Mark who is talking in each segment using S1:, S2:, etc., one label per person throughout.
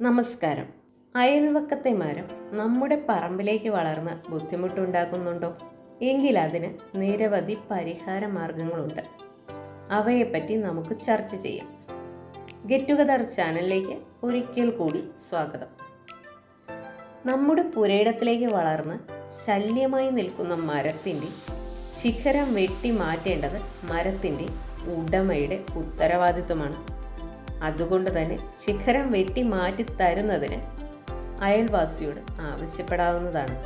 S1: നമസ്കാരം. അയൽവക്കത്തെ മരം നമ്മുടെ പറമ്പിലേക്ക് വളർന്ന് ബുദ്ധിമുട്ടുണ്ടാക്കുന്നുണ്ടോ? എങ്കിൽ അതിന് നിരവധി പരിഹാര മാർഗങ്ങളുണ്ട്. അവയെപ്പറ്റി നമുക്ക് ചർച്ച ചെയ്യാം. ഗെറ്റ് ടുഗദർ ചാനലിലേക്ക് ഒരിക്കൽ കൂടി സ്വാഗതം. നമ്മുടെ പുരയിടത്തിലേക്ക് വളർന്ന് ശല്യമായി നിൽക്കുന്ന മരത്തിന്റെ ശിഖരം വെട്ടി മാറ്റേണ്ടത് മരത്തിന്റെ ഉടമയുടെ ഉത്തരവാദിത്വമാണ്. അതുകൊണ്ട് തന്നെ ശിഖരം വെട്ടി മാറ്റി തരുന്നതിന് അയൽവാസിയോട് ആവശ്യപ്പെടാവുന്നതാണ്.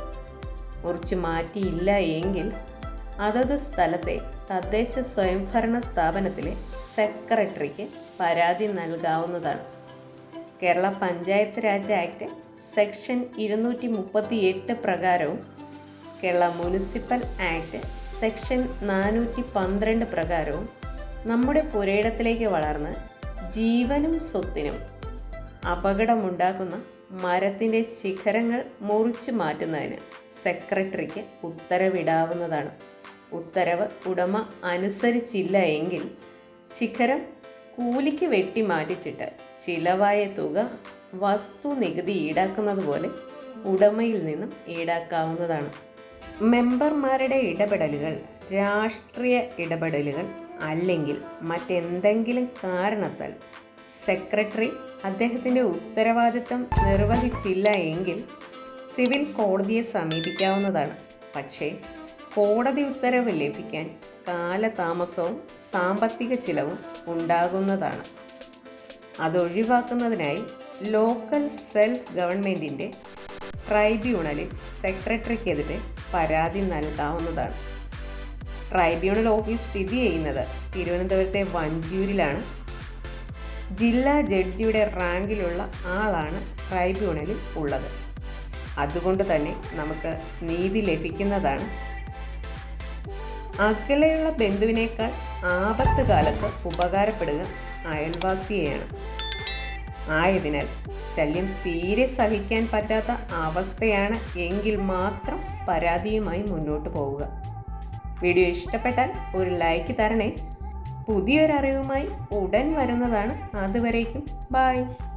S1: മുറിച്ച് മാറ്റിയില്ല എങ്കിൽ അതത് സ്ഥലത്തെ തദ്ദേശ സ്വയംഭരണ സ്ഥാപനത്തിലെ സെക്രട്ടറിക്ക് പരാതി നൽകാവുന്നതാണ്. കേരള പഞ്ചായത്ത് രാജ് ആക്ട് സെക്ഷൻ ഇരുന്നൂറ്റി മുപ്പത്തി എട്ട് പ്രകാരവും കേരള മുനിസിപ്പൽ ആക്ട് സെക്ഷൻ നാനൂറ്റി പന്ത്രണ്ട് പ്രകാരവും നമ്മുടെ പുരയിടത്തിലേക്ക് വളർന്ന് ജീവനും സ്വത്തിനും അപകടമുണ്ടാക്കുന്ന മരത്തിന്റെ ശിഖരങ്ങൾ മുറിച്ചു മാറ്റുന്നതിന് സെക്രട്ടറിക്ക് ഉത്തരവിടാവുന്നതാണ്. ഉത്തരവ് ഉടമ അനുസരിച്ചില്ല എങ്കിൽ ശിഖരം കൂലിക്ക് വെട്ടി മാറ്റിച്ചിട്ട് ചിലവായ തുക വസ്തു നികുതി ഈടാക്കുന്നത് പോലെ ഉടമയിൽ നിന്നും ഈടാക്കാവുന്നതാണ്. മെമ്പർമാരുടെ ഇടപെടലുകൾ രാഷ്ട്രീയ ഇടപെടലുകൾ അല്ലെങ്കിൽ മറ്റെന്തെങ്കിലും കാരണത്താൽ സെക്രട്ടറി അദ്ദേഹത്തിന്റെ ഉത്തരവാദിത്തം നിർവഹിച്ചില്ല എങ്കിൽ സിവിൽ കോടതിയെ സമീപിക്കാവുന്നതാണ്. പക്ഷേ കോടതി ഉത്തരവ് ലഭിക്കാൻ കാലതാമസവും സാമ്പത്തിക ചിലവും ഉണ്ടാകുന്നതാണ്. അതൊഴിവാക്കുന്നതിനായി ലോക്കൽ സെൽഫ് ഗവൺമെന്റിന്റെ ട്രൈബ്യൂണലിൽ സെക്രട്ടറിക്കെതിരെ പരാതി നൽകാവുന്നതാണ്. ട്രൈബ്യൂണൽ ഓഫീസ് സ്ഥിതി ചെയ്യുന്നത്. തിരുവനന്തപുരത്തെ വഞ്ചൂരിലാണ് ജില്ലാ ജഡ്ജിയുടെ റാങ്കിലുള്ള ആളാണ് ട്രൈബ്യൂണലിൽ ഉള്ളത്. അതുകൊണ്ട് തന്നെ നമുക്ക് നീതി ലഭിക്കുന്നതാണ്. അകലെയുള്ള ബന്ധുവിനേക്കാൾ ആപത്ത് കാലത്ത് ഉപകാരപ്പെടുക അയൽവാസിയെയാണ്. ആയതിനാൽ ശല്യം തീരെ സഹിക്കാൻ പറ്റാത്ത അവസ്ഥയാണ് എങ്കിൽ മാത്രം പരാതിയുമായി മുന്നോട്ട് പോവുക. വീഡിയോ ഇഷ്ടപ്പെട്ടാൽ ഒരു ലൈക്ക് തരണേ. പുതിയൊരറിവുമായി ഉടൻ വരുന്നതാണ്. അതുവരേക്കും. ബായ്